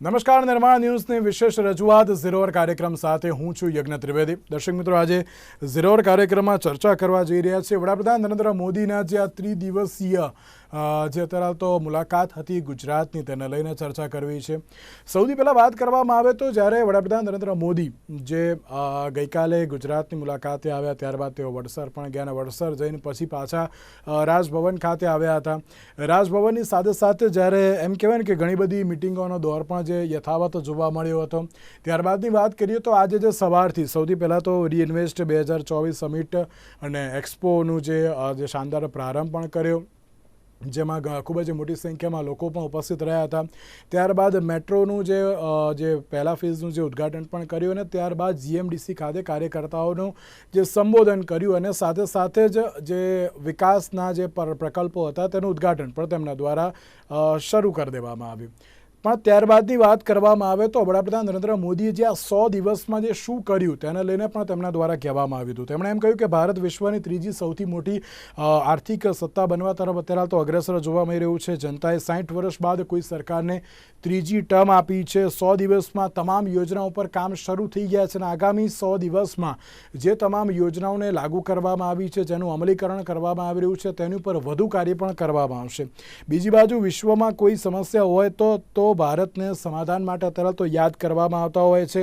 નમસ્કાર, નિર્માણ ન્યૂઝની વિશેષ રજૂઆત ઝીરોર કાર્યક્રમ સાથે હું છું યજ્ઞ ત્રિવેદી. દર્શક મિત્રો, આજે ઝીરોર કાર્યક્રમમાં ચર્ચા કરવા જઈ રહ્યા છે વડાપ્રધાન નરેન્દ્ર મોદીના જે આ ત્રિદિવસીય જે અત્યારે તો મુલાકાત હતી ગુજરાતની તેને લઈને ચર્ચા કરવી છે. સૌથી પહેલાં વાત કરવામાં આવે તો જ્યારે વડાપ્રધાન નરેન્દ્ર મોદી જે ગઈકાલે ગુજરાતની મુલાકાતે આવ્યા ત્યારબાદ તેઓ વડસર પણ ગયા અને વડસર જઈને પછી પાછા રાજભવન ખાતે આવ્યા હતા. રાજભવનની સાથે સાથે જ્યારે એમ કહેવાય ને કે ઘણી બધી મિટિંગોનો દોર પણ જે યથાવત જોવા મળ્યો હતો. ત્યારબાદની વાત કરીએ તો આજે જે સવારથી સૌથી પહેલાં તો રીઇન્વેસ્ટ બે હજાર ચોવીસ સમિટ અને એક્સપોનું જે શાનદાર પ્રારંભ પણ કર્યો. જેમાં ખૂબ જ મોટી સંખ્યામાં લોકો પણ ઉપસ્થિત રહ્યા હતા. ત્યારબાદ મેટ્રોનું જે જે પહેલા ફેઝનું જે ઉદ્ઘાટન પણ કર્યું અને ત્યારબાદ જીએમડીસી ખાતે કાર્યકર્તાઓનું જે સંબોધન કર્યું અને સાથે સાથે જ જે વિકાસના જે પર- પ્રકલ્પો હતા તેનું ઉદ્ઘાટન પણ તેમના દ્વારા શરૂ કરી દેવામાં આવ્યું. પણ ત્યારબાદની વાત કરવામાં આવે તો વડાપ્રધાન નરેન્દ્ર મોદીએ જે આ સો દિવસમાં જે શું કર્યું તેને લઈને પણ તેમના દ્વારા કહેવામાં આવ્યું હતું. તેમણે એમ કહ્યું કે ભારત વિશ્વની ત્રીજી સૌથી મોટી આર્થિક સત્તા બનવા તરફ અત્યારે તો અગ્રેસર જોવા મળી રહ્યું છે. જનતાએ સાઠ વર્ષ બાદ કોઈ સરકારને ત્રીજી ટર્મ આપી છે. સો દિવસમાં તમામ યોજનાઓ પર કામ શરૂ થઈ ગયા છે અને આગામી સો દિવસમાં જે તમામ યોજનાઓને લાગુ કરવામાં આવી છે, જેનું અમલીકરણ કરવામાં આવી રહ્યું છે, તેની ઉપર વધુ કાર્ય પણ કરવામાં આવશે. બીજી બાજુ વિશ્વમાં કોઈ સમસ્યા હોય તો તો ભારતને સમાધાન માટે અત્યારે તો યાદ કરવામાં આવતા હોય છે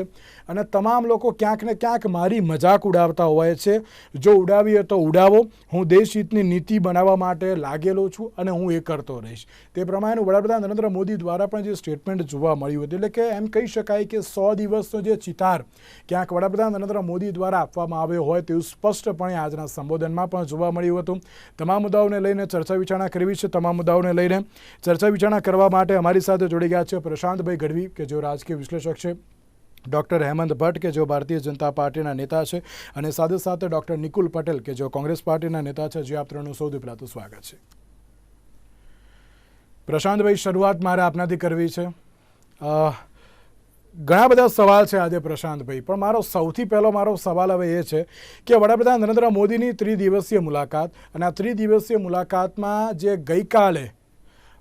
અને તમામ લોકો ક્યાંક ને ક્યાંક મારી મજાક ઉડાવતા હોય છે. જો ઉડાવીએ તો ઉડાવો. હું દેશહિતની નીતિ બનાવવા માટે લાગેલો છું અને હું એ કરતો રહીશ. તે પ્રમાણેનું વડાપ્રધાન નરેન્દ્ર મોદી દ્વારા પણ જે સ્ટેટમેન્ટ જોવા મળ્યું હતું, એટલે કે એમ કહી શકાય કે સો દિવસનો જે ચિતાર ક્યાંક વડાપ્રધાન નરેન્દ્ર મોદી દ્વારા આપવામાં આવ્યો હોય તેવું સ્પષ્ટપણે આજના સંબોધનમાં પણ જોવા મળ્યું હતું. તમામ મુદ્દાઓને લઈને ચર્ચા વિચારણા કરવી છે. તમામ મુદ્દાઓને લઈને ચર્ચા વિચારણા કરવા માટે અમારી સાથે જોડી ગયા છે પ્રશાંતભાઈ ગઢવી, કે જેઓ રાજકીય વિશ્લેષક છે, ડૉક્ટર હેમંત ભટ્ટ, કે જેઓ ભારતીય જનતા પાર્ટીના નેતા છે, અને સાથે સાથે ડૉક્ટર નિકુલ પટેલ, કે જેઓ કોંગ્રેસ પાર્ટીના નેતા છે, જે આપ ત્રણનું સૌથી પહેલાં તો સ્વાગત છે. પ્રશાંતભાઈ, શરૂઆત મારે આપનાથી કરવી છે. ઘણા બધા સવાલ છે આજે પ્રશાંતભાઈ, પણ મારો સૌથી પહેલો મારો સવાલ હવે એ છે કે વડાપ્રધાન નરેન્દ્ર મોદીની ત્રિદિવસીય મુલાકાત, અને આ ત્રિદિવસીય મુલાકાતમાં જે ગઈકાલે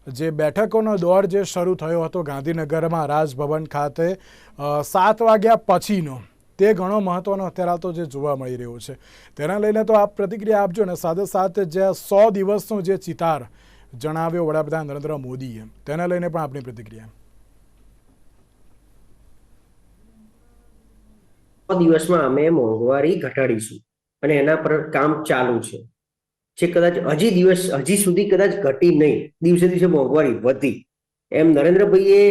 જે બેઠકોનો દોર જે શરૂ થયો હતો ગાંધીનગરમાં રાજભવન ખાતે સાત વાગ્યા પછીનો. તે ઘણો મહત્વનો અત્યારે તો જે જોવા મળી રહ્યો છે. તેના લઈને તો આપ પ્રતિક્રિયા આપજો ને, સાથે સાથે જે સો દિવસનો જે ચિતાર જણાવ્યો વડાપ્રધાન નરેન્દ્ર મોદીએ. તેના લઈને પણ આપની પ્રતિક્રિયા. દિવસમાં અમે મોંઘવારી ઘટાડીશું અને એના પર કામ ચાલુ છે. જે કદાચ હજી દિવસ, હજી સુધી કદાચ ઘટી નહીં, દિવસે દિવસે મોંઘવારી વધી. એમ નરેન્દ્રભાઈએ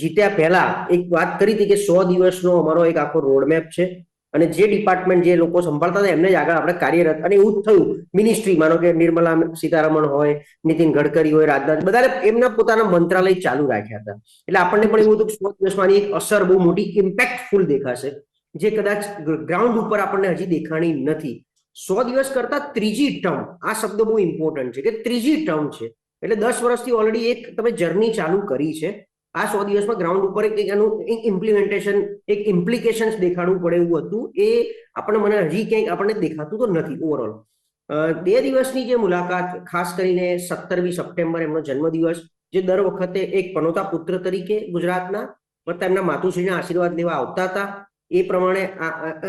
જીત્યા પહેલા એક વાત કરી હતી કે સો દિવસનો અમારો એક આખો રોડમેપ છે અને જે ડિપાર્ટમેન્ટ જે લોકો સંભાળતા હતા એમને જ આગળ આપણે કાર્યરત, અને એવું જ થયું. મિનિસ્ટ્રી માનો કે નિર્મલા સીતારમણ હોય, નીતિન ગડકરી હોય, રાજનાથ બધા એમના પોતાના મંત્રાલય ચાલુ રાખ્યા હતા. એટલે આપણને પણ એવું હતું કે સો દિવસમાંની એક અસર બહુ મોટી ઇમ્પેક્ટફુલ દેખાશે, જે કદાચ ગ્રાઉન્ડ ઉપર આપણને હજી દેખાણી નથી. સો દિવસ કરતા ત્રીજી ટર્મ, આ શબ્દ બહુ ઇમ્પોર્ટન્ટ છે કે ત્રીજી ટર્મ છે. એટલે દસ વર્ષથી ઓલરેડી એક તમે જર્ની ચાલુ કરી છે. આ સો દિવસમાં ગ્રાઉન્ડ ઉપર એક એનું ઇમ્પ્લિમેન્ટેશન એક ઇમ્પ્લિકેશન્સ દેખાડવું પડે એવું હતું. એ આપણને મને હજી ક્યાંક આપણને દેખાતું તો નથી ઓવરઓલ બે દિવસની જે મુલાકાત, ખાસ કરીને સત્તરમી સપ્ટેમ્બર એમનો જન્મદિવસ, જે દર વખતે એક પનોતા પુત્ર તરીકે ગુજરાતના વત્તા એમના માતુશ્રીના આશીર્વાદ લેવા આવતા હતા. એ પ્રમાણે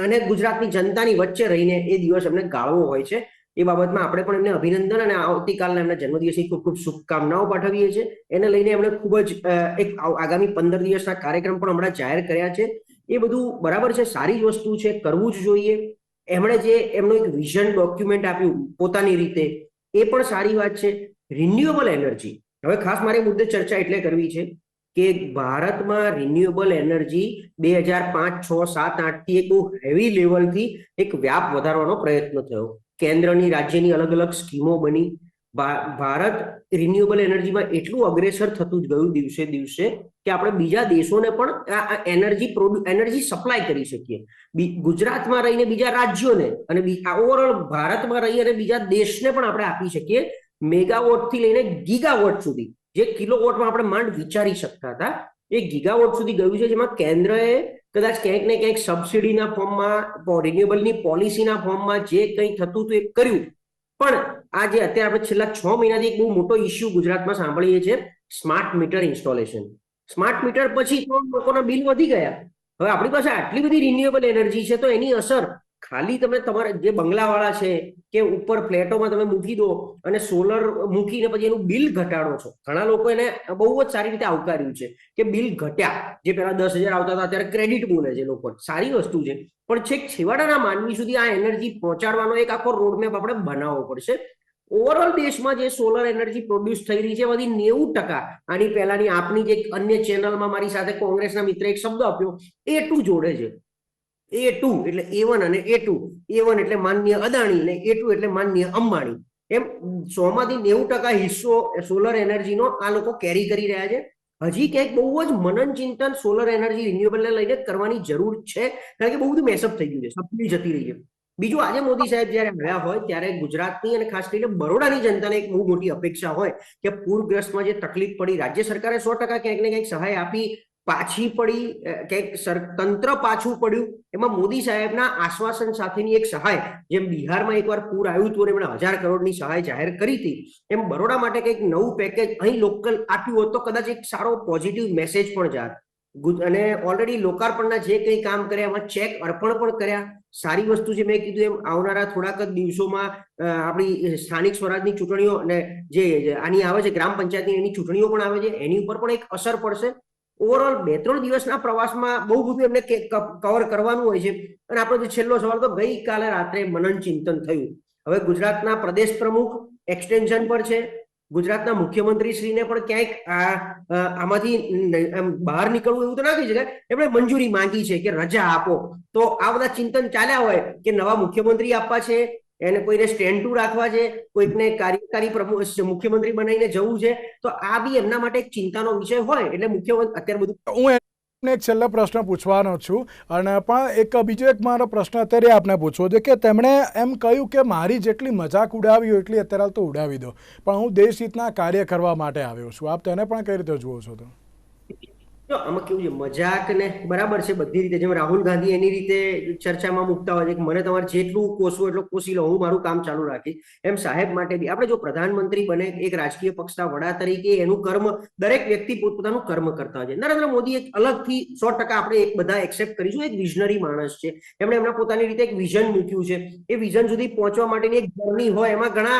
અને ગુજરાતની જનતાની વચ્ચે રહીને એ દિવસ એમને ગાળવો હોય છે. એ બાબતમાં આપણે પણ એમને અભિનંદન અને આવતીકાલના એમના જન્મદિવસની ખૂબ ખૂબ શુભકામનાઓ પાઠવીએ છીએ. એને લઈને એમણે ખૂબ જ એક આગામી પંદર દિવસના કાર્યક્રમ પણ હમણાં જાહેર કર્યા છે. એ બધું બરાબર છે, સારી જ વસ્તુ છે, કરવું જ જોઈએ. એમણે જે, એમનું એક વિઝન ડોક્યુમેન્ટ આપ્યું પોતાની રીતે, એ પણ સારી વાત છે. Renewable energy. હવે ખાસ મારે મુદ્દે ચર્ચા એટલે કરવી છે. કે ભારતમાં રિન્યુએબલ એનર્જી બે હજાર પાંચ, છ, સાત આઠથી એક હેવી લેવલથી એક વ્યાપ વધારવાનો પ્રયત્ન થયો. કેન્દ્રની રાજ્યની અલગ અલગ સ્કીમો બની. ભારત રિન્યુએબલ એનર્જીમાં એટલું અગ્રેસર થતું જ ગયું દિવસે દિવસે કે આપણે બીજા દેશોને પણ આ એનર્જી એનર્જી સપ્લાય કરી શકીએ. ગુજરાતમાં રહીને બીજા રાજ્યોને અને ઓવરઓલ ભારતમાં રહી અને બીજા દેશને પણ આપણે આપી શકીએ મેગાવોટથી લઈને ગીગાવોટ સુધી. જે કિલોવોટમાં આપણે માંડ વિચારી શકતા હતા, એ ગીગાવોટ સુધી ગયું છે, જેમાં કેન્દ્રએ કદાચ ક્યાંક ને ક્યાંક સબસિડીના ફોર્મમાં રિન્યુએબલની પોલિસીના ફોર્મમાં જે કંઈ થતું હતું એ કર્યું. પણ આ જે અત્યારે આપણે છેલ્લા છ મહિનાથી એક બહુ મોટો ઇસ્યુ ગુજરાતમાં સાંભળીએ છીએ smart meter installation smart meter પછી તો લોકોના બિલ વધી ગયા. હવે આપણી પાસે આટલી બધી રિન્યુએબલ એનર્જી છે, તો એની અસર ખાલી તમે તમારા જે બંગલાવાળા છે, કે ઉપર ફ્લેટોમાં તમે મૂકી દો અને સોલર મૂકીને પછી એનું બિલ ઘટાડો છો. ઘણા લોકો એને બહુ જ સારી રીતે આવકાર્યું છે કે બિલ ઘટ્યા. જે પહેલા દસ હજાર આવતા હતા, અત્યારે ક્રેડિટ બોલે છે લોકો. સારી વસ્તુ છે. પણ છેક છેવાડાના માનવી સુધી આ એનર્જી પહોંચાડવાનો એક આખો રોડમેપ આપણે બનાવવો પડશે. ઓવરઓલ દેશમાં જે સોલર એનર્જી પ્રોડ્યુસ થઈ રહી છે બધી નેવું ટકા. આની પહેલાની આપની જે અન્ય ચેનલમાં મારી સાથે કોંગ્રેસના મિત્રે એક શબ્દ આપ્યો, એ ટુ જોડે છે. એ ટુ એટલે એ વન અને એ ટુ એ વન એટલે માનનીય અદાણી અને એ ટુ એટલે માનનીય અંબાણી. એમ સો માંથી નેવું ટકા હિસ્સો સોલર એનર્જીનો આ લોકો કેરી કરી રહ્યા છે. હજી ક્યાંક બહુ જ મનન ચિંતન સોલર એનર્જી રિન્યુએબલને લઈને કરવાની જરૂર છે. કારણ કે બહુ બધું મેસઅપ થઈ ગયું છે. સપ્લી જતી રહી છે. બીજું આજે મોદી સાહેબ જયારે આવ્યા હોય ત્યારે ગુજરાતની અને ખાસ કરીને બરોડાની જનતાને એક બહુ મોટી અપેક્ષા હોય કે પૂરગ્રસ્તમાં જે તકલીફ પડી રાજ્ય સરકારે સો ટકા ક્યાંક ને ક્યાંક સહાય આપી પાછી પડી કે તંત્ર પાછું પડ્યું. એમાં મોદી સાહેબના આશ્વાસન સાથેની એક સહાય, જેમ બિહારમાં એકવાર પૂર આવ્યું હતું એમણે હજાર કરોડની સહાય જાહેર કરી હતી, એમ બરોડા માટે કંઈક નવું પેકેજ અહીં લોકલ આપ્યું હોત તો કદાચ એક સારો પોઝિટિવ મેસેજ પણ જાત. અને ઓલરેડી લોકાર્પણના જે કંઈ કામ કર્યા, એમાં ચેક અર્પણ પણ કર્યા. સારી વસ્તુ છે મેં કીધું એમ, આવનારા થોડાક જ દિવસોમાં આપણી સ્થાનિક સ્વરાજની ચૂંટણીઓ અને જે જે આની આવે છે, ગ્રામ પંચાયતની એની ચૂંટણીઓ પણ આવે છે, એની ઉપર પણ એક અસર પડશે. ઓવરઓલ બે, ત્રણ દિવસના પ્રવાસમાં બહુ બધું એમને કવર કરવાનું હોય છે. અને આપણો જે છેલ્લો સવાલ તો ગઈકાલે રાત્રે મનન ચિંતન થયું. હવે ગુજરાતના પ્રદેશ પ્રમુખ એક્સટેન્શન પર છે. ગુજરાતના મુખ્યમંત્રી શ્રીને પણ ક્યાંક આમાંથી બહાર નીકળવું એવું તો ના કહી શકાય. એમણે મંજૂરી માંગી છે કે રજા આપો. તો આ બધા ચિંતન ચાલ્યા હોય કે નવા મુખ્યમંત્રી આપવા છે એને કોઈને સ્ટેન્ડ ટુ રાખવા છે, કોઈકને કાર્યકારી મુખ્યમંત્રી બનાવીને જવું છે, તો આ બી એમના માટે એક ચિંતાનો વિષય હોય, એટલે મુખ્યમંત્રી અત્યારે બધું હું એમને એક છેલ્લો પ્રશ્ન પૂછવાનો છું, અને પણ એક બીજો એક મારો પ્રશ્ન અત્યારે આપને પૂછવો છે કે તેમણે એમ કહ્યું કે મારી જેટલી મજાક ઉડાવી એટલી અત્યારે તો ઉડાવી દો, પણ હું દેશ હિતના કાર્ય કરવા માટે આવ્યો છું, આપ તેને પણ કઈ રીતે જુઓ છો તો આમાં કેવું છે? મજાક ને બરાબર છે બધી રીતે. જેમ રાહુલ ગાંધી એની રીતે ચર્ચામાં મૂકતા હોય કે મને તમારે જેટલું કોસવું એટલું કોસી લો, હું મારું કામ ચાલુ રાખી એમ સાહેબ માટે બી. આપણે જો પ્રધાનમંત્રી બને, એક રાજકીય પક્ષના વડા તરીકે એનું કર્મ દરેક વ્યક્તિ પોતપોતાનું કર્મ કરતા હોય છે. નરેન્દ્ર મોદી એક અલગથી સો ટકા આપણે એક બધા એક્સેપ્ટ કરીશું. એક વિઝનરી માણસ છે. એમણે એમના પોતાની રીતે એક વિઝન મૂક્યું છે. એ વિઝન સુધી પહોંચવા માટેની એક જર્ની હોય, એમાં ઘણા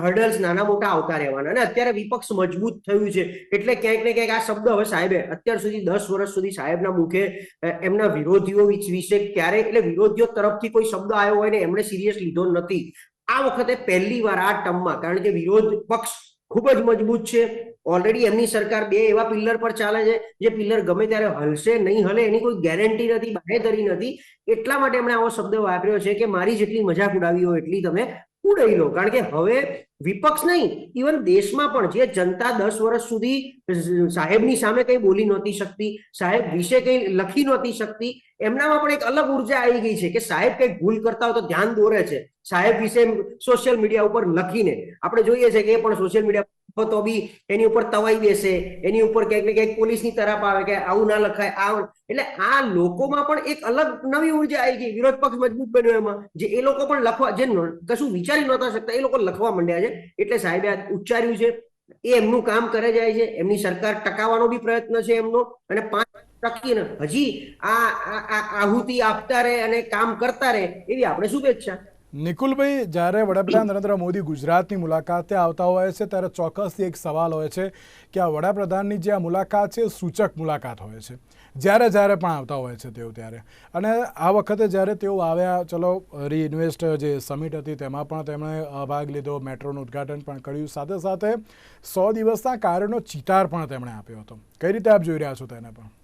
હર્ડલ્સ નાના મોટા આવતા રહેવાના. અને અત્યારે વિપક્ષ મજબૂત થયું છે. એટલે ક્યાંક ને ક્યાંક આ શબ્દ હવે સાહેબે અત્યાર સુધી, દસ વર્ષ સુધી સાહેબના મુખે એમના વિરોધીઓ વિશે ક્યારે, એટલે વિરોધીઓ તરફથી કોઈ શબ્દ આવ્યો હોય ને એમણે સિરિયસ લીધો નથી. આ વખતે પહેલી વાર આ ટર્મમાં, કારણ કે વિરોધ પક્ષ ખૂબ જ મજબૂત છે. ઓલરેડી એમની સરકાર બે એવા પિલ્લર પર ચાલે છે, જે પિલ્લર ગમે ત્યારે હલશે, નહીં હલે, એની કોઈ ગેરંટી નથી, બાહેધરી નથી. એટલા માટે એમણે આવો શબ્દ વાપર્યો છે કે, મારી જેટલી મજાક ઉડાવી હોય એટલી તમે ઉડાવી લો કારણ કે હવે વિપક્ષ નહીં ઇવન દેશમાં પણ જે જનતા દસ વર્ષ સુધી સાહેબની સામે કઈ બોલી નહોતી શકતી, સાહેબ વિશે કઈ લખી નહોતી શકતી. એમનામાં પણ એક અલગ ઊર્જા આવી ગઈ છે કે સાહેબ કંઈક ભૂલ કરતા હોય તો ધ્યાન દોરે છે. સાહેબ વિશે સોશિયલ મીડિયા ઉપર લખીને. આપણે જોઈએ છે કે એ પણ સોશિયલ મીડિયા તો બી એની ઉપર તવાઈ બેસે, એની ઉપર ક્યાંક ને ક્યાંક પોલીસની તરફ આવે કે આવું ના લખાય, આ એટલે આ લોકોમાં પણ એક અલગ નવી ઊર્જા આવી ગઈ, વિરોધ પક્ષ મજબૂત બન્યો એમાં. જે એ લોકો પણ લખવા, જે કશું વિચારી નહોતા શકતા, એ લોકો લખવા માંડ્યા છે. એટલે સાહેબે ઉચ્ચાર્યું છે. એ એમનું કામ કરે જાય છે. એમની સરકાર ટકાવવાનો બી પ્રયત્ન છે એમનો. અને પાંચ ટકીને હજી આ આહુતિ આપતા રહે અને કામ કરતા રહે એવી આપણે શુભેચ્છા. નિકુલભાઈ, જ્યારે વડાપ્રધાન નરેન્દ્ર મોદી ગુજરાતની મુલાકાતે આવતા હોય છે, ત્યારે ચોક્કસથી એક સવાલ હોય છે કે આ વડાપ્રધાનની જે આ મુલાકાત છે સૂચક મુલાકાત હોય છે. જ્યારે જ્યારે પણ આવતા હોય છે તેઓ ત્યારે. અને આ વખતે જ્યારે તેઓ આવ્યા, ચલો, રીઇન્વેસ્ટ જે સમિટ હતી તેમાં પણ તેમણે ભાગ લીધો, મેટ્રોનું ઉદ્ઘાટન પણ કર્યું. સાથે સાથે સો દિવસના કાર્યનો ચિતાર પણ તેમણે આપ્યો હતો. કઈ રીતે આપ જોઈ રહ્યા છો તેને પણ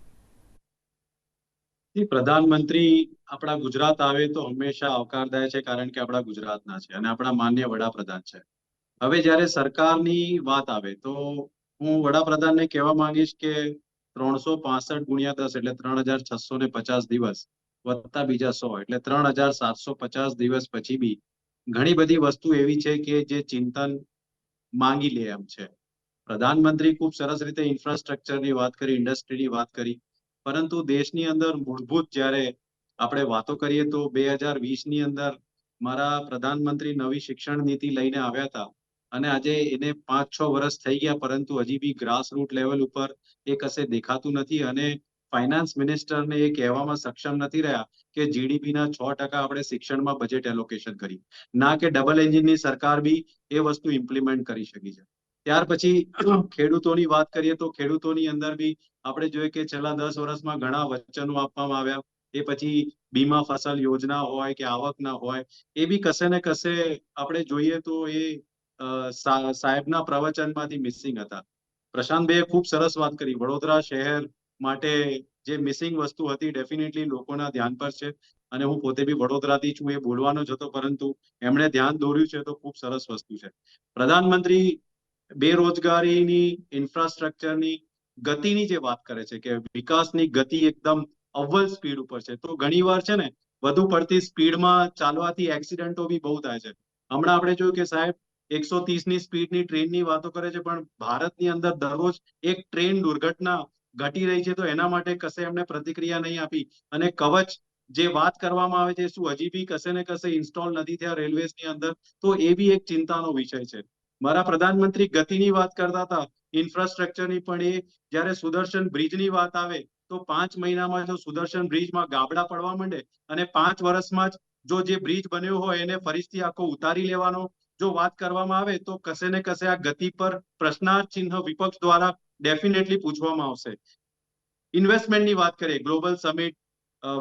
પ્રધાનમંત્રી આપણા ગુજરાત આવે તો હંમેશા આવકારદાય છે, કારણ કે આપણા ગુજરાતના છે અને આપણા માન્ય વડાપ્રધાન છે. હવે જ્યારે સરકારની વાત આવે તો હું વડાપ્રધાનને કહેવા માંગીશ કે ત્રણસો પાસઠ ગુણ્યા દસ એટલે ત્રણ હજાર છસો ને પચાસ દિવસ વત્તા બીજા સો એટલે ત્રણ હજાર સાતસો પચાસ દિવસ પછી બી ઘણી બધી વસ્તુ એવી છે કે જે ચિંતન માંગી લે એમ છે. પ્રધાનમંત્રી ખૂબ સરસ રીતે ઇન્ફ્રાસ્ટ્રક્ચરની વાત કરી ઇન્ડસ્ટ્રીની વાત કરી. પરંતુ દેશની અંદર મૂળભૂત જ્યારે આપણે વાતો કરીએ તો બે હજાર વીસની અંદર મારા પ્રધાનમંત્રી નવી શિક્ષણ નીતિ લઈને આવ્યા હતા. અને આજે એને પાંચ છ વર્ષ થઈ ગયા પરંતુ હજી બી ગ્રાસ રૂટ લેવલ ઉપર એ કશે દેખાતું નથી અને ફાઇનાન્સ મિનિસ્ટરને એ કહેવામાં સક્ષમ નથી રહ્યા કે જીડીપી ના છ ટકા આપણે શિક્ષણમાં બજેટ એલોકેશન કરી. ના કે ડબલ એન્જિનની સરકાર બી એ વસ્તુ ઇમ્પ્લિમેન્ટ કરી શકી છે. ત્યાર પછી ખેડૂતોની વાત કરીએ તો ખેડૂતોની અંદર બી આપણે જોઈએ કે છેલ્લા દસ વર્ષમાં ઘણા વચનો આપવામાં આવ્યા. એ પછી બીમા ફસલ યોજના હોય કે આવકના હોય, એ બી કશે ને કશે આપણે જોઈએ તો એ સાહેબના પ્રવચનમાંથી મિસિંગ હતા. પ્રશાંતભાઈએ ખૂબ સરસ વાત કરી. વડોદરા શહેર માટે જે મિસિંગ વસ્તુ હતી ડેફિનેટલી લોકોના ધ્યાન પર છે અને હું પોતે બી વડોદરાથી છું એ બોલવાનો જ હતો, પરંતુ એમણે ધ્યાન દોર્યું છે તો ખૂબ સરસ વસ્તુ છે. પ્રધાનમંત્રી બેરોજગારીની ઇન્ફ્રાસ્ટ્રક્ચરની ગતિની જે વાત કરે છે કે વિકાસની ગતિ એકદમ અવ્વલ સ્પીડ ઉપર છે. તો ઘણીવાર છે ને, વધુ પડતી સ્પીડમાં ચાલવાથી એક્સિડન્ટો બી બહુ થાય છે. હમણાં આપણે જોયું કે સાહેબ, એકસો ની સ્પીડની ટ્રેનની વાતો કરે છે, પણ ભારતની અંદર દરરોજ એક ટ્રેન દુર્ઘટના ઘટી રહી છે, તો એના માટે કશે એમને પ્રતિક્રિયા નહીં આપી. અને કવચ જે વાત કરવામાં આવે છે, શું હજી બી કશે ને કશે ઇન્સ્ટોલ નથી થયા રેલવેઝની અંદર, તો એ બી એક ચિંતાનો વિષય છે. મારા પ્રધાનમંત્રી ગતિની વાત કરતા હતા. ઇન્ફ્રાસ્ટ્રક્ચરની પણ એ જ્યારે સુદર્શન બ્રિજની વાત આવે, તો પાંચ મહિનામાં જો સુદર્શન બ્રિજમાં ગાબડા પડવા માંડે અને પાંચ વર્ષમાં જ જો જે બ્રિજ બન્યો હોય એને ફરીથી આખો ઉતારી લેવાનો જો વાત કરવામાં આવે, તો કશે ને કશે આ ગતિ પર પ્રશ્નાર્થ ચિહ્ન વિપક્ષ દ્વારા ડેફિનેટલી પૂછવામાં આવશે. ઇન્વેસ્ટમેન્ટની વાત કરીએ ગ્લોબલ સમિટ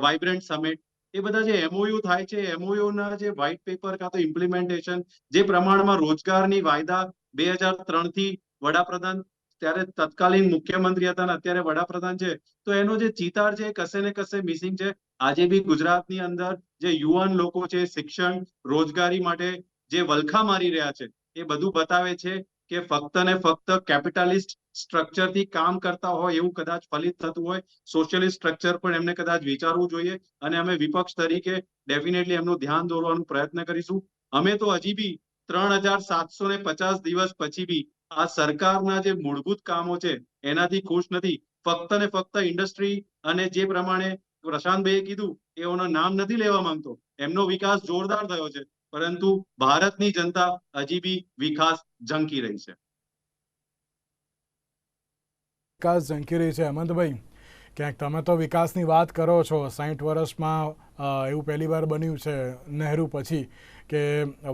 વાઇબ્રન્ટ સમિટ એ બધા જે એમઓયુ થાય છે એમઓયુ ના જે વ્હાઇટ પેપર કાં તો ઇમ્પ્લિમેન્ટેશન જે પ્રમાણમાં રોજગારની વાયદા બે હજાર ત્રણથી વડાપ્રધાન ત્યારે તત્કાલીન મુખ્યમંત્રી હતા ને અત્યારે વડાપ્રધાન છે, તો એનો જે ચિતાર છે કશે ને કશે મિસિંગ છે. આજે બી ગુજરાતની અંદર જે યુવાન લોકો છે, શિક્ષણ, રોજગારી માટે જે વલખા મારી રહ્યા છે, એ બધું બતાવે છે. કે ફક્ત ને ફક્ત કેપિટાલિસ્ટ સ્ટ્રક્ચરથી કામ કરતા હોય એવું કદાચ ફલિત થતું હોય. સોશિયલિસ્ટ સ્ટ્રક્ચર પણ એમને કદાચ વિચારવું જોઈએ અને અમે વિપક્ષ તરીકે ડેફિનેટલી એમનું ધ્યાન દોરવાનું પ્રયત્ન કરીશું. અમે તો હજી બી ત્રણ હજાર સાતસો ને પચાસ દિવસ પછી બી આ સરકારના જે મૂળભૂત કામો છે એનાથી ખુશ નથી. ફક્ત ને ફક્ત ઇન્ડસ્ટ્રી અને જે પ્રમાણે પ્રશાંતભાઈએ કીધું, એઓનું નામ નથી લેવા માંગતો. એમનો વિકાસ જોરદાર થયો છે. પરંતુ ભારતની જનતા હજી બી વિકાસ ઝંકી રહી છે. વિકાસ ઝંકી રહી છે. હેમંતભાઈ, ક્યાંક તમે તો વિકાસની વાત કરો છો. સાઠ વર્ષમાં એવું પહેલી વાર બન્યું છે નહેરુ પછી કે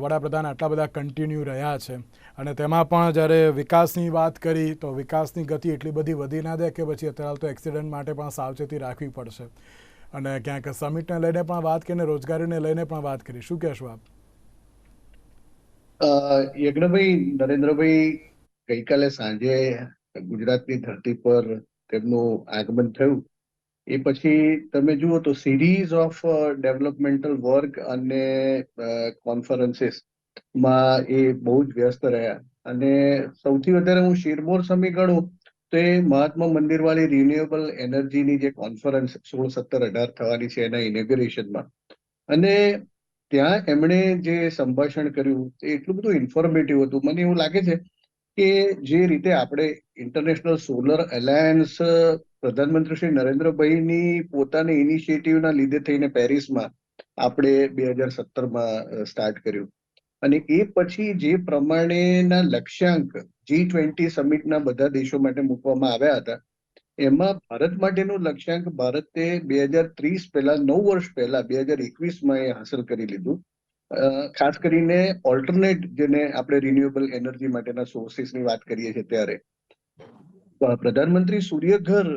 વડાપ્રધાન આટલા બધા કન્ટિન્યુ રહ્યા છે. અને તેમાં પણ જ્યારે વિકાસની વાત કરી તો વિકાસની ગતિ એટલી બધી વધી ના દે કે પછી અત્યારે તો એક્સિડન્ટ માટે પણ સાવચેતી રાખવી પડશે. અને ક્યાંક સમિટને લઈને પણ વાત કરીને, રોજગારીને લઈને પણ વાત કરી. શું કહેશો આપ? યજ્ઞભાઈ, નરેન્દ્રભાઈ, ગઈકાલે સાંજે ગુજરાતની ધરતી પર તેમનું આગમન થયું. એ પછી તમે જુઓ તો સિરીઝ ઓફ ડેવલપમેન્ટલ વર્ક અને કોન્ફરન્સીસમાં એ બહુ જ વ્યસ્ત રહ્યા. અને સૌથી વધારે હું શિરમોર સમી ગણું તો એ મહાત્મા મંદિર વાળી રિન્યુએબલ એનર્જીની જે કોન્ફરન્સ સોળ સત્તર અઢાર થવાની છે એના ઇનેગ્યુરેશનમાં અને ત્યાં એમણે જે સંભાષણ કર્યું, એ એટલું બધું ઇન્ફોર્મેટિવ હતું. મને એવું લાગે છે કે જે રીતે આપણે ઇન્ટરનેશનલ સોલર એલાયન્સ પ્રધાનમંત્રી શ્રી નરેન્દ્રભાઈની પોતાની ઇનિશિયેટિવના લીધે થઈને પેરિસમાં આપણે બે હજાર સત્તરમાં સ્ટાર્ટ કર્યું. અને એ પછી જે પ્રમાણેના લક્ષ્યાંક જી ટ્વેન્ટી સમિટના બધા દેશો માટે મૂકવામાં આવ્યા હતા એમાં ભારત માટેનું લક્ષ્યાંક ભારતે બે હજાર ત્રીસ પહેલા, નવ વર્ષ પહેલા, બે હજાર એકવીસમાં એ હાંસલ કરી લીધું. ખાસ કરીને ઓલ્ટરનેટ જેને આપણે રિન્યુએબલ એનર્જી માટેના સોર્સિસની વાત કરીએ છીએ ત્યારે. પ્રધાનમંત્રી સૂર્યઘર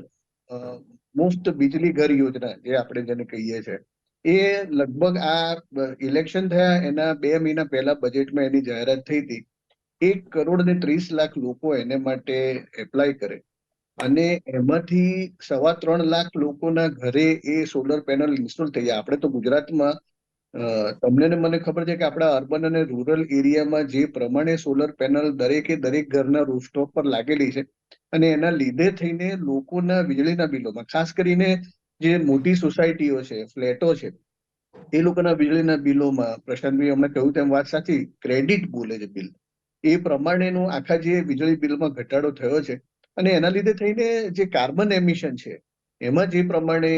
મુફ્ત બિજલી ઘર યોજના જે આપણે જેને કહીએ છીએ એ લગભગ આ ઇલેક્શન થયા, એના બે મહિના પહેલા બજેટમાં એની જાહેરાત થઈ હતી. એક કરોડ ને ત્રીસ લાખ લોકો એને માટે એપ્લાય કરે. અને એમાંથી સવા ત્રણ લાખ લોકોના ઘરે એ સોલર પેનલ ઇન્સ્ટોલ થઈ ગયા. આપણે તો ગુજરાતમાં તમને ને મને ખબર છે કે આપણા અર્બન અને રૂરલ એરિયામાં જે પ્રમાણે સોલર પેનલ દરેકે દરેક ઘરના રૂફટોપ પર લાગેલી છે અને એના લીધે થઈને લોકોના વીજળીના બિલોમાં, ખાસ કરીને જે મોટી સોસાયટીઓ છે, ફ્લેટો છે, એ લોકોના વીજળીના બિલોમાં પ્રશાંતભાઈ અમને કહ્યું તેમ વાત સાચી ક્રેડિટ બોલે છે બિલ. એ પ્રમાણેનું આખા જે વીજળી બિલમાં ઘટાડો થયો છે અને એના લીધે થઈને જે કાર્બન એમિશન છે, એમાં જે પ્રમાણે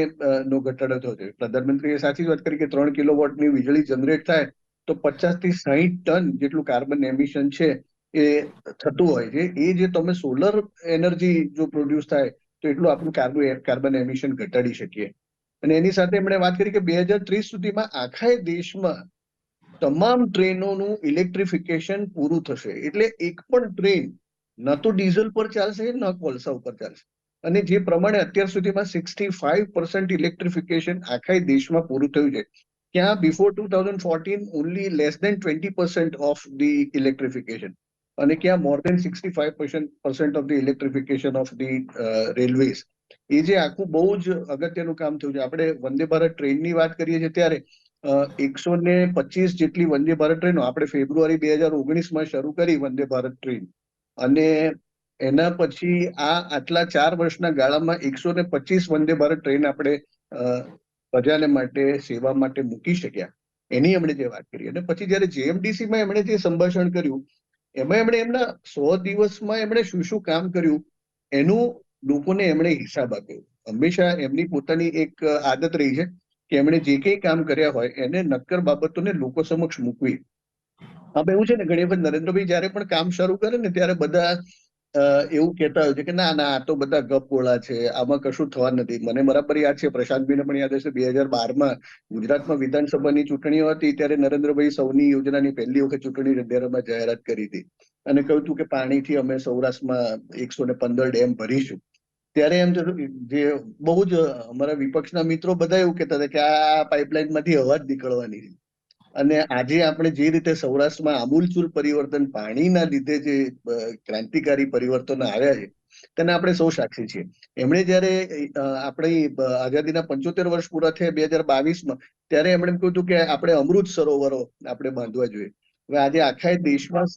નો ઘટાડો થયો છે. પ્રધાનમંત્રીએ સાચી વાત કરી કે ત્રણ કિલોવોટની વીજળી જનરેટ થાય તો પચાસથી સાહીઠ ટન જેટલું કાર્બન એમિશન છે એ થતું હોય છે. એ જે તમે સોલર એનર્જી જો પ્રોડ્યુસ થાય તો એટલું આપણું કાર્બન કાર્બન એમિશન ઘટાડી શકીએ. અને એની સાથે એમણે વાત કરી કે બે હજાર ત્રીસ સુધીમાં આખા દેશમાં તમામ ટ્રેનોનું ઇલેક્ટ્રિફિકેશન પૂરું થશે. એટલે એક પણ ટ્રેન ન તો ડીઝલ પર ચાલશે, ન કોલસા ઉપર ચાલશે. અને જે પ્રમાણે અત્યાર સુધીમાં સિક્સટી ફાઈવ પર્સન્ટ ઇલેક્ટ્રિફિકેશન આખા દેશમાં પૂરું થયું છે. ત્યાં before two thousand fourteen only less than twenty percent of the electrification અને ક્યાં more than sixty five percent of the electrification of the railways એ જે આખું બહુ જ અગત્યનું કામ થયું છે. આપણે વંદે ભારત ટ્રેનની વાત કરીએ છીએ ત્યારે એકસો ને પચીસ જેટલી વંદે ભારત ટ્રેનો આપણે ફેબ્રુઆરી બે હજાર ઓગણીસમાં શરૂ કરી વંદે ભારત ટ્રેન. અને એના પછી આ આટલા ચાર વર્ષના ગાળામાં એકસો ને પચીસ વંદે ભારત ટ્રેન આપણે પ્રજાને માટે, સેવા માટે મૂકી શક્યા. એની એમણે જે વાત કરી. અને પછી જયારે જેએમડીસીમાં એમણે જે સંભાષણ કર્યું, એમાં એમણે એમના સો દિવસમાં એમણે શું શું કામ કર્યું, એનું લોકોને એમણે હિસાબ આપ્યો. હંમેશા એમની પોતાની એક આદત રહી છે કે એમણે જે કંઈ કામ કર્યા હોય, એને નક્કર બાબતોને લોકો સમક્ષ મૂકવી. હવે એવું છે ને, ઘણી વખત નરેન્દ્રભાઈ જયારે પણ કામ શરૂ કરે ને, ત્યારે બધા એવું કહેતા હોય છે કે, ના ના, આ તો બધા ગપગોળા છે, આમાં કશું થવા નથી. મને બરાબર યાદ છે, પ્રશાંતભાઈને પણ યાદ હશે, બે હજાર બારમાં ગુજરાતમાં વિધાનસભાની ચૂંટણીઓ હતી, ત્યારે નરેન્દ્રભાઈ સૌની યોજનાની પહેલી વખત ચૂંટણી રદિયારામાં જાહેરાત કરી હતી. અને કહ્યું હતું કે, પાણીથી અમે સૌરાષ્ટ્રમાં એકસો ને પંદર ડેમ ભરીશું. ત્યારે એમ જે બહુ જ અમારા વિપક્ષના મિત્રો બધા એવું કહેતા હતા કે, આ પાઇપલાઇનમાંથી હવા જ નીકળવાની છે. અને આજે આપણે જે રીતે સૌરાષ્ટ્રમાં આમૂલચૂલ પરિવર્તન પાણીના લીધે જે ક્રાંતિકારી પરિવર્તન આવ્યા છે તેને આપણે સૌ સાક્ષી છીએ. એમણે જયારે આપણે આઝાદીના પંચોતેર વર્ષ પૂરા થયા બે હજાર બાવીસમાં ત્યારે એમણે એમ કહ્યું હતું કે આપણે અમૃત સરોવરો આપણે બાંધવા જોઈએ. હવે આજે આખા દેશમાં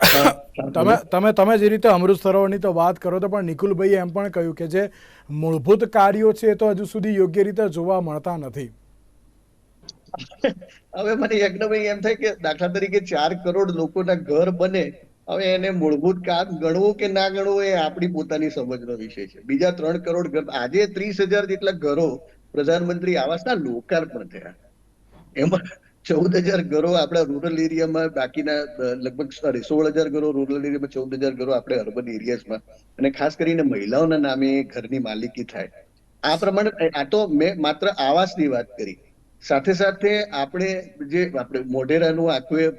તમે તમે તમે જે રીતે અમૃત સરોવરની તો વાત કરો તો પણ નિકુલભાઈએ એમ પણ કહ્યું કે જે મૂળભૂત કાર્યો છે એ તો હજુ સુધી યોગ્ય રીતે જોવા મળતા નથી. હવે મને એકદમ એમ થાય કે દાખલા તરીકે ચાર કરોડ લોકોના ઘર બને, હવે એને મૂળભૂત કામ ગણવું કે ના ગણવું એ આપણી પોતાની સમજનો વિષય છે. બીજા ત્રણ કરોડ ઘર, આજે ત્રીસ હજાર જેટલા ઘરો પ્રધાનમંત્રી આવાસના લોકાર્પણ થયા. એમાં ચૌદ હજાર ઘરો આપણા રૂરલ એરિયામાં બાકીના લગભગ સોરી સોળ હજાર ઘરો રૂરલ એરિયામાં ચૌદ હજાર ઘરો આપણે અર્બન એરિયાઝમાં અને ખાસ કરીને મહિલાઓના નામે ઘરની માલિકી થાય. આ પ્રમાણે, આ તો મેં માત્ર આવાસની વાત કરી. સાથે સાથે આપણે જે આપણે મોઢેરાનું આખું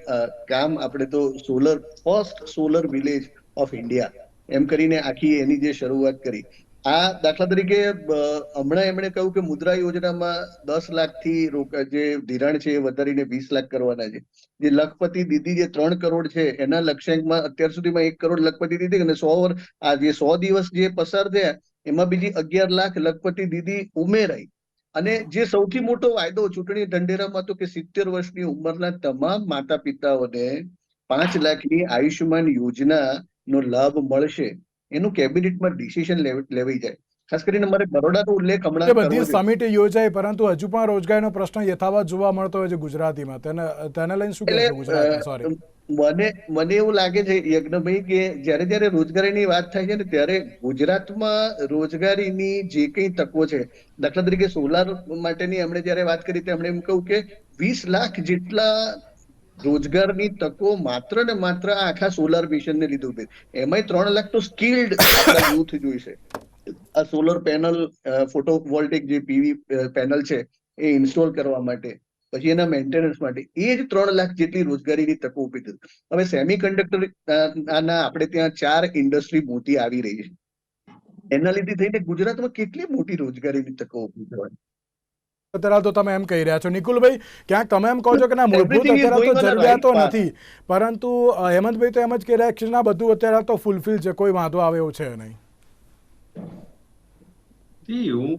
કામ આપણે તો solar, first solar village of India, એમ કરીને આખી એની જે શરૂઆત કરી. આ દાખલા તરીકે હમણાં એમણે કહ્યું કે મુદ્રા યોજનામાં દસ લાખથી જે ધિરાણ છે એ વધારીને વીસ લાખ કરવાના છે. જે લખપતિ દીદી જે ત્રણ કરોડ છે, એના લક્ષ્યાંકમાં અત્યાર સુધીમાં એક કરોડ લખપતિ દીદી અને સો આ જે સો દિવસ જે પસાર થયા, એમાં બીજી અગિયાર લાખ લખપતિ દીદી ઉમેરાઈ. અને જે સૌથી મોટો વાયદો ચૂંટણી ઢંઢેરામાં હતો કે સિત્તેર વર્ષની ઉંમરના તમામ માતા પિતાઓને પાંચ લાખની આયુષ્યમાન યોજના નો લાભ મળશે એનું કેબિનેટમાં ડિસિઝન લેવાઈ જાય. ખાસ કરીને મારે બરોડાનો ઉલ્લેખ હમણાં બધી સમિટ યોજાય પરંતુ હજુ પણ રોજગારીનો પ્રશ્ન યથાવત જોવા મળતો હોય છે ગુજરાતીમાં. તેને તેને લઈને શું કહેશો ગુજરાત સોરી મને મને એવું લાગે છે યજ્ઞભાઈ કે જ્યારે જ્યારે રોજગારીની વાત થાય છે ને, ત્યારે ગુજરાતમાં રોજગારીની જે કઈ તકો છે, દાખલા તરીકે સોલાર માટેની એમણે જ્યારે વાત કરી ત્યારે એમણે એમ કહ્યું કે વીસ લાખ જેટલા રોજગારની તકો માત્ર ને માત્ર આખા સોલાર મિશનને લીધું ઊભી એમાંય ત્રણ લાખ તો સ્કિલ્ડ યુથ જોઈશે. આ સોલર પેનલ ફોટો વોલ્ટેક જે પીવી પેનલ છે, એ ઇન્સ્ટોલ કરવા માટે. પછી એના મેન્ટેનન્સ માટે. એ જ ત્રણ લાખ જેટલી રોજગારીની તકો ઊભી થઈ હવે સેમી કન્ડક્ટર ના આપણે ત્યાં ચાર ઇન્ડસ્ટ્રી મોટી આવી રહી છે. એના લીધે થઈને ગુજરાતમાં કેટલી મોટી રોજગારીની તકો ઊભી થવાની. અત્યારે તો તમે એમ કહી રહ્યા છો નિકુલભાઈ ક્યાંક તમે એમ કહો છો કે ના મૂળભૂત અત્યારે તો જરૂરિયાતો નથી. પરંતુ હેમંતભાઈ તો એમ જ કહી રહ્યા છે ના બધું અત્યારે તો ફૂલફિલ છે કોઈ વાંધો આવે એવું છે નહીં. હું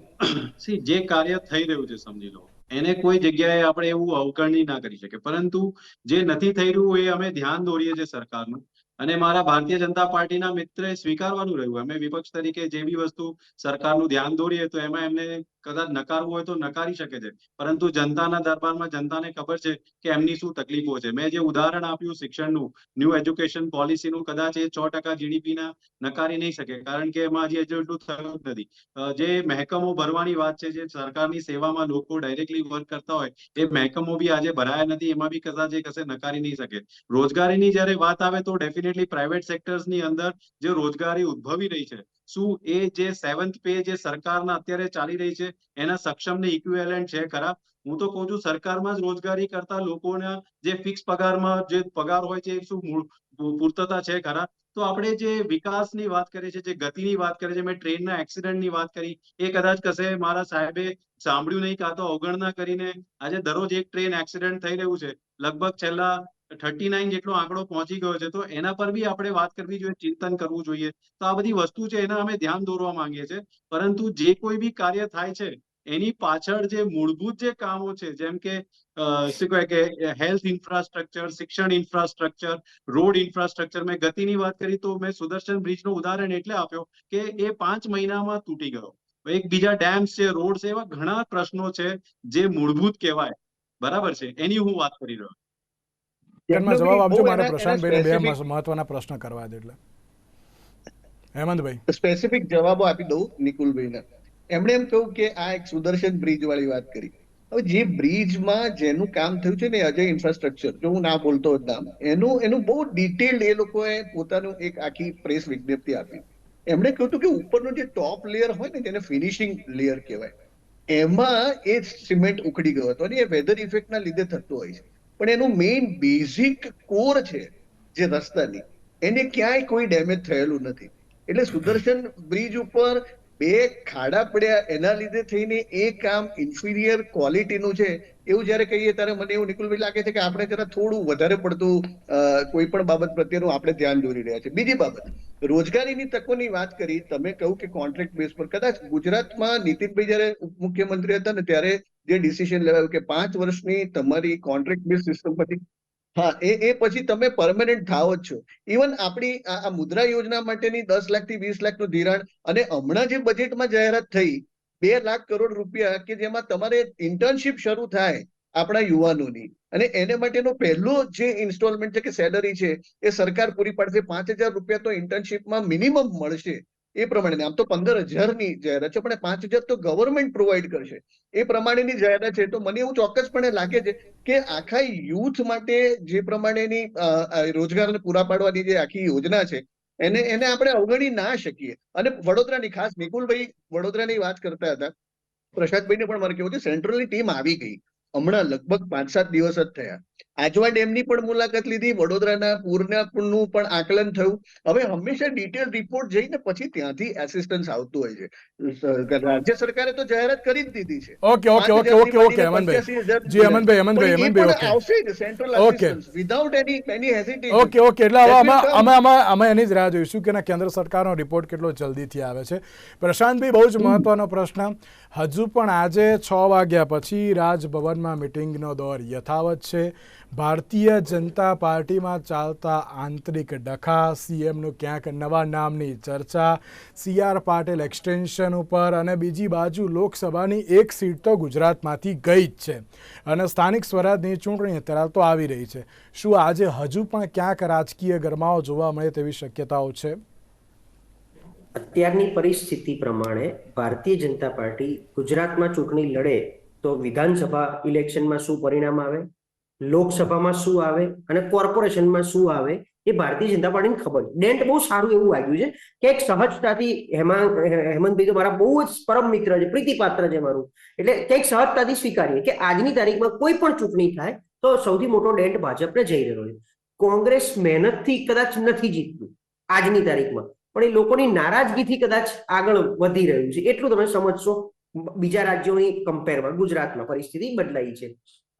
જે કાર્ય થઈ રહ્યું છે સમજી લો. એને કોઈ જગ્યાએ આપણે એવું અવગણની ના કરી શકીએ. પરંતુ જે નથી થઈ રહ્યું એ અમે ધ્યાન દોરીએ છીએ સરકારનું. અને મારા ભારતીય જનતા પાર્ટીના મિત્રે સ્વીકારવાનું રહ્યું. અમે વિપક્ષ તરીકે જે બી વસ્તુ સરકારનું ધ્યાન દોરીએ તો એમાં એમને કદાચ નકારવું હોય તો નકારી શકે છે. પરંતુ જનતાના દરબારમાં જનતાને ખબર છે કે એમની શું તકલીફો છે. મેં જે ઉદાહરણ આપ્યું શિક્ષણનું ન્યૂ એજ્યુકેશન પોલિસીનું કદાચ એ છ ટકા જીડીપીના નકારી નહીં શકે. કારણ કે એમાં હજી એટલું થયું નથી. જે મહેકમો ભરવાની વાત છે, જે સરકારની સેવામાં લોકો ડાયરેક્ટલી વર્ક કરતા હોય, એ મહેકમો બી આજે ભરાયા નથી. એમાં બી કદાચ એ કશે નકારી નહીં શકે. રોજગારીની જ્યારે વાત આવે તો ડેફિનેટલી પ્રાઇવેટ સેક્ટર્સની અંદર જે રોજગારી ઉદ્ભવી રહી છે શું એ જે સેવન્થ પે જે સરકારના અત્યારે ચાલી રહી છે, એના સક્ષમ ને ઇક્વિવેલન્ટ છે, ખરા? હું તો કહું છું, સરકારમાં જ રોજગારી કરતા લોકોના જે ફિક્સ પગારમાં જે પગાર હોય છે શું પૂર્તતા છે, ખરા? તો આપણે જે વિકાસની વાત કરીએ છીએ, જે ગતિની વાત કરીએ છીએ, મેં ટ્રેનના એક્સિડન્ટની વાત કરી, એ કદાચ કશે મારા સાહેબે સાંભળ્યું નહીં, કાં તો અવગણના કરીને આજે દરરોજ એક ટ્રેન એક્સિડન્ટ થઈ રહ્યું છે. લગભગ છેલ્લા થર્ટી નાઇન જેટલો આંકડો પહોંચી ગયો છે, તો એના પર બી આપણે વાત કરવી જોઈએ, ચિંતન કરવું જોઈએ. તો આ બધી વસ્તુ છે, એના અમે ધ્યાન દોરવા માંગીએ છીએ. પરંતુ જે કોઈ બી કાર્ય થાય છે, એની પાછળ જે મૂળભૂત જે કામો છે, જેમ કે કે હેલ્થ ઇન્ફ્રાસ્ટ્રક્ચર શિક્ષણ ઇન્ફ્રાસ્ટ્રક્ચર રોડ ઇન્ફ્રાસ્ટ્રક્ચર મેં ગતિની વાત કરી, તો મેં સુદર્શન બ્રિજનું ઉદાહરણ એટલે આપ્યો કે એ પાંચ મહિનામાં તૂટી ગયો. એક બીજા ડેમ્સ છે રોડ છે એવા ઘણા પ્રશ્નો છે, જે મૂળભૂત કહેવાય. બરાબર છે? એની હું વાત કરી રહ્યો એમાં જવાબ આપજો મારે પ્રશાંતભાઈને બે મહત્વના પ્રશ્ન કરવા દે એટલે. હેમંતભાઈ. સ્પેસિફિક જવાબો આપી દઉં નિકુલભાઈને. એમણે એમ કહ્યું કે આ એક સુદર્શન બ્રિજ વાળી વાત કરી. હવે જે બ્રિજમાં જેનું કામ થયું છે ને અજય ઇન્ફ્રાસ્ટ્રક્ચર જો હું ના બોલતો હોત નામ એનું એનું બહુ ડિટેલ્ડ એ લોકોએ પોતાનું એક આખી પ્રેસ વિજ્ઞપ્તિ આપી. એમણે કહ્યું હતું કે ઉપરનું જે ટોપ લેયર હોય ને તેને ફિનિશિંગ લેયર કહેવાય એમાં એ સિમેન્ટ ઉખડી ગયો હતો અને એ વેધર ઇફેક્ટના લીધે થતું હોય છે. પણ એનું મેઇન બેઝિક કોર છે જે રસ્તાની. એને ક્યાંય કોઈ ડેમેજ થયેલું નથી. એટલે સુદર્શન બ્રિજ ઉપર બે ખાડા પડ્યા એના લીધે થઈને એ કામ ઇન્ફિરિયર ક્વોલિટીનું છે. એવું જ્યારે કહીએ ત્યારે મને એવું નિકુલભાઈ લાગે છે કે આપણે જરા થોડું વધારે પડતું કોઈ પણ બાબત પ્રત્યેનું આપણે ધ્યાન દોરી રહ્યા છે બીજી બાબત, રોજગારીની તકોની વાત કરી, તમે કહ્યું કે કોન્ટ્રાક્ટ બેઝ પર કદાચ ગુજરાતમાં નીતિનભાઈ જ્યારે મુખ્યમંત્રી હતા ને ત્યારે જે ડિસિઝન લેવાયું કે પાંચ વર્ષની તમારી કોન્ટ્રાક્ટ બેઝ સિસ્ટમ પછી હા, એ એ પછી તમે પરમેનન્ટ થાવ જ છો. ઇવન આપણી આ મુદ્રા યોજના માટેની દસ લાખથી વીસ લાખનું ધિરાણ અને હમણાં જે બજેટમાં જાહેરાત થઈ, બે લાખ કરોડ રૂપિયા કે જેમાં તમારે ઇન્ટર્નશિપ શરૂ થાય આપણા યુવાનોની. અને એને માટેનો પહેલો જે ઇન્સ્ટોલમેન્ટ છે કે સેલરી છે, એ સરકાર પૂરી પાડશે. પાંચ હજાર રૂપિયા તો ઇન્ટર્નશીપમાં મિનિમમ મળશે. એ પ્રમાણે આમ તો પંદર હજારની જાહેરાત છે, પણ પાંચ હજાર તો ગવર્મેન્ટ પ્રોવાઈડ કરશે. એ પ્રમાણેની જાહેરાત છે, તો મને એવું ચોક્કસપણે લાગે છે કે આખા યુથ માટે જે પ્રમાણેની રોજગારને પૂરા પાડવાની જે આખી યોજના છે, એને એને આપણે અવગણી ના શકીએ. અને વડોદરાની ખાસ, નિકુલભાઈ વડોદરાની વાત કરતા હતા. પ્રસાદભાઈને પણ મારે કેવું છે સેન્ટ્રલની ટીમ આવી ગઈ. હમણાં લગભગ પાંચ સાત દિવસ જ થયા. આજવા ડેમની પણ મુલાકાત લીધી વડોદરાના પૂરના નું પણ આકલન થયું. હવે હંમેશા ડિટેલ રિપોર્ટ જઈને પછી ત્યાંથી એસિસ્ટન્સ આવતું હોય છે. રાજ્ય સરકારે તો જાહેરાત કરી જ દીધી છે. Okay okay okay okay okay અમનભાઈ. જી અમનભાઈ અમનભાઈ અમનભાઈ ઓકે આવશે ને central. Assistance without any any hesitation okay okay એટલે હવે That અમે will અમે એની જ રાહ જોઈશું કે કેન્દ્ર સરકારનો રિપોર્ટ કેટલો જલ્દીથી આવે છે. પ્રશાંતભાઈ બહુ જ મહત્વનો પ્રશ્ન. હજુ પણ આજે છ વાગ્યા પછી રાજભવનમાં મિટિંગનો દોર યથાવત છે. ભારતીય જનતા પાર્ટીમાં ચાલતા આંતરિક ડખા, સીએમનું ક્યાંક નવા નામની ચર્ચા સી આર પાટીલ એક્સટેન્શન ઉપર અને બીજી બાજુ લોકસભાની એક સીટ તો ગુજરાતમાંથી ગઈ જ છે. અને સ્થાનિક સ્વરાજની ચૂંટણી અત્યારે તો આવી રહી છે. શું આજે હજુ પણ ક્યાંક રાજકીય ગરમાઓ જોવા મળે તેવી શક્યતાઓ છે? અત્યારની પરિસ્થિતિ પ્રમાણે ભારતીય જનતા પાર્ટી ગુજરાતમાં ચૂંટણી લડે તો વિધાનસભા ઇલેક્શનમાં શું પરિણામ આવે? લોકસભામાં શું આવે અને કોર્પોરેશનમાં શું આવે એ ભારતીય જનતા પાર્ટીને ખબર. છે ડેન્ટ બહુ સારું એવું વાગ્યું છે કે એક સહજતાથી હેમા હેમંતભાઈ તો મારા બહુ જ પરમ મિત્ર છે, પ્રીતિપાત્ર છે મારું. એટલે કંઈક સહજતાથી સ્વીકારીએ કે આજની તારીખમાં કોઈ પણ ચૂંટણી થાય તો સૌથી મોટો ડેન્ટ ભાજપને જઈ રહ્યો છે. કોંગ્રેસ મહેનતથી કદાચ નથી જીતતું આજની તારીખમાં, પણ એ લોકોની નારાજગીથી કદાચ આગળ વધી રહ્યું છે. એટલું તમે સમજશો. બીજા રાજ્યોની કમ્પેરમાં ગુજરાતમાં પરિસ્થિતિ બદલાઈ છે.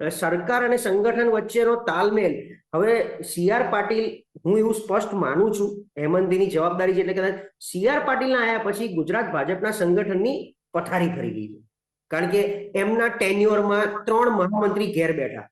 સરકાર અને સંગઠન વચ્ચેનો તાલમેલ. હવે સી આર પાટીલ, હું એવું સ્પષ્ટ માનું છું હેમંતીની જવાબદારી છે એટલે કદાચ સી આર પાટીલના આયા પછી ગુજરાત ભાજપના સંગઠનની પથારી ફરી ગઈ છે. કારણ કે એમના ટેન્યુઅરમાં ત્રણ મહામંત્રી ઘેર બેઠા.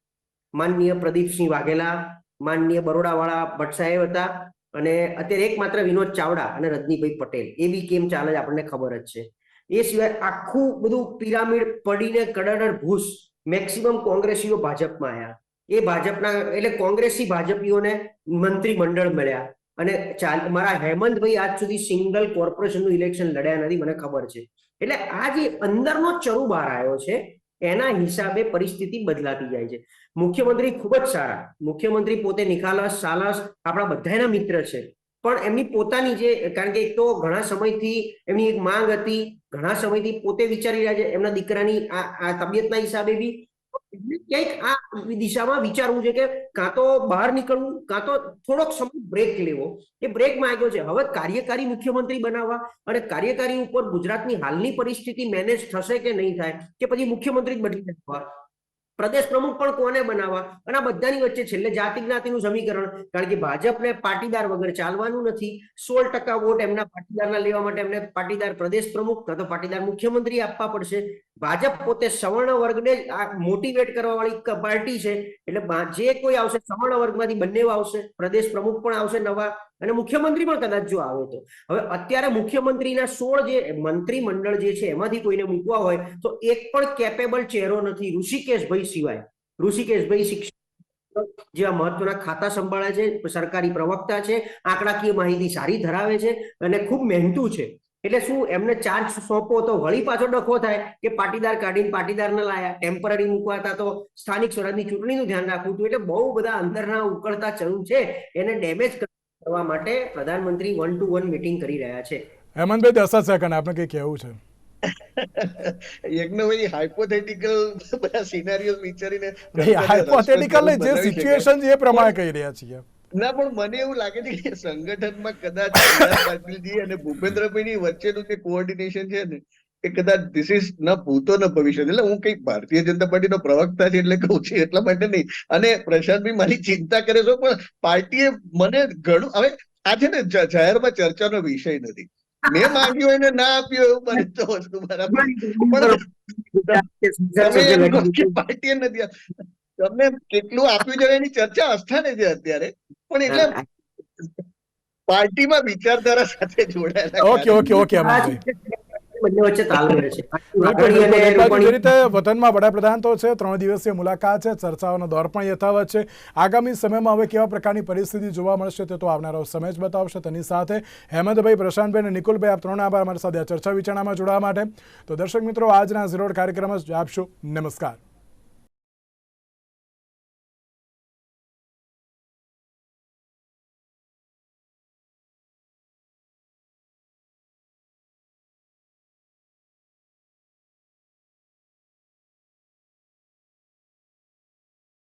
માનનીય પ્રદીપસિંહ વાઘેલા, માનનીય બરોડાવાળા ભટ્ટ સાહેબ હતા અને અત્યારે એકમાત્ર વિનોદ ચાવડા અને રજનીભાઈ પટેલ. એ બી કેમ ચાલે આપણને ખબર જ છે. એ સિવાય આખું બધું પિરામિડ પડીને કડર ભૂસ મેક્સિમમ કોંગ્રેસીઓ ભાજપમાં આવ્યા એ ભાજપના, એટલે કોંગ્રેસી ભાજપીઓને મંત્રીમંડળ મળ્યા. અને ચાલ, મારા હેમંતભાઈ આજ સુધી સિંગલ કોર્પોરેશનનું ઇલેક્શન લડ્યા નથી, મને ખબર છે. એટલે આ જે અંદરનો ચરુ બહાર આવ્યો છે, એના હિસાબે પરિસ્થિતિ બદલાતી જાય છે. મુખ્યમંત્રી ખૂબ જ સારા. મુખ્યમંત્રી પોતે નિખાલસ, સાલસ, આપણા બધાના મિત્ર છે. પણ એમની પોતાની જે, કારણ કે એક તો ઘણા સમયથી એમની એક માંગ હતી, ઘણા સમયથી પોતે વિચારી રહ્યા છે, એમના દીકરાની આ તબિયતના હિસાબે બી. ક્યાંક આ દિશામાં વિચારવું છે કે કાં તો બહાર નીકળવું, કાં તો થોડોક સમય બ્રેક લેવો. એ બ્રેક માંગ્યો છે. હવે કાર્યકારી મુખ્યમંત્રી બનાવવા અને કાર્યકારી ઉપર ગુજરાતની હાલની પરિસ્થિતિ મેનેજ થશે કે નહીં થાય, કે પછી મુખ્યમંત્રી જ બદલી નાખવા? પ્રદેશ પ્રમુખ પણ કોને બનાવવા? અને આ બધાની વચ્ચે છેલ્લે જાતિ જ્ઞાતિનું સમીકરણ, કારણ કે ભાજપને પાટીદાર વગર ચાલવાનું નથી. સોળ ટકા વોટ એમના પાટીદારના લેવા માટે એમને પાટીદાર પ્રદેશ પ્રમુખ કાં તો પાટીદાર મુખ્યમંત્રી આપવા પડશે. ભાજપ પોતે સવર્ણ વર્ગને આ મોટિવેટ કરવા વાળી પાર્ટી છે. એટલે જે કોઈ આવશે, સવર્ણ વર્ગમાંથી બંને આવશે. પ્રદેશ પ્રમુખ પણ આવશે નવા અને મુખ્યમંત્રી પણ કદાચ જો આવે તો. હવે અત્યારે મુખ્યમંત્રીના સોળ જે મંત્રીમંડળ જે છે એમાંથી કોઈને મૂકવા હોય તો એક પણ કેપેબલ ચહેરો નથી ઋષિકેશભાઈ સિવાય. ઋષિકેશભાઈ શિક્ષણ જેવા મહત્વના ખાતા સંભાળે છે, સરકારી પ્રવક્તા છે, આંકડાકીય માહિતી સારી ધરાવે છે અને ખૂબ મહેનતુ છે. એટલે શું એમને ચાર્જ સોંપો તો વળી પાછો ડખો થાય કે પાટીદાર કાઢીને પાટીદારને લાયા ટેમ્પરરી મૂકવાતા તો સ્થાનિક સ્વરાજની ચૂંટણીનું ધ્યાન રાખવું હતું. એટલે બહુ બધા અંદરના ઉકળતા ચરુ છે, એને ડેમેજ કરવા માટે પ્રધાનમંત્રી વન ટુ વન મીટિંગ કરી રહ્યા છે. હેમંતભાઈ દસ સેકન્ડ આપણે કઈ કહેવું છે? યજ્ઞભાઈ હાઇપોથેટિકલ બધા સિનારીઓ વિચારીને હાઇપોથેટિકલ જે સિચ્યુએશન એ પ્રમાણે કહી રહ્યા છીએ. ના પણ મને એવું લાગે છે કે સંગઠનમાં કદાચ પાટીલજી અને ભૂપેન્દ્રભાઈની વચ્ચેનું જે કોઓર્ડિનેશન છે ને એ કદાચ ધીસ ઇઝ ન ભૂતો ન ભવિષ્ય. એટલે હું કઈ ભારતીય જનતા પાર્ટીનો પ્રવક્તા છે એટલે કહું છું એટલા માટે નહીં. અને પ્રશાંતભાઈ મારી ચિંતા કરે છો પણ પાર્ટીએ મને ઘણું હવે આ છે ને જાહેરમાં ચર્ચાનો વિષય નથી. મેં માંગ્યું એને ના આપ્યો એવું મને તો વસ્તુ બરાબર. પાર્ટીએ નથી તમને કેટલું આપ્યું છે એની ચર્ચા અસ્થાને છે અત્યારે. પણ એટલે પાર્ટીમાં વિચારધારા સાથે જોડાયેલા ઓકે ઓકે ઓકે બંને વચ્ચે છે. જે રીતે વતનમાં વડાપ્રધાન તો છે ત્રણ દિવસીય મુલાકાત છે ચર્ચાઓનો દોર પણ યથાવત છે. આગામી સમયમાં હવે કેવા પ્રકારની પરિસ્થિતિ જોવા મળશે તે તો આવનારો સમય જ બતાવશે. તેની સાથે હેમંતભાઈ પ્રશાંતભાઈ અને નિકુલભાઈ આપ ત્રણ આભાર. અમારી સાથે ચર્ચા વિચારણામાં જોડાવા માટે. તો દર્શક મિત્રો આજના ઝીરોડ કાર્યક્રમ જ આપશો. નમસ્કાર.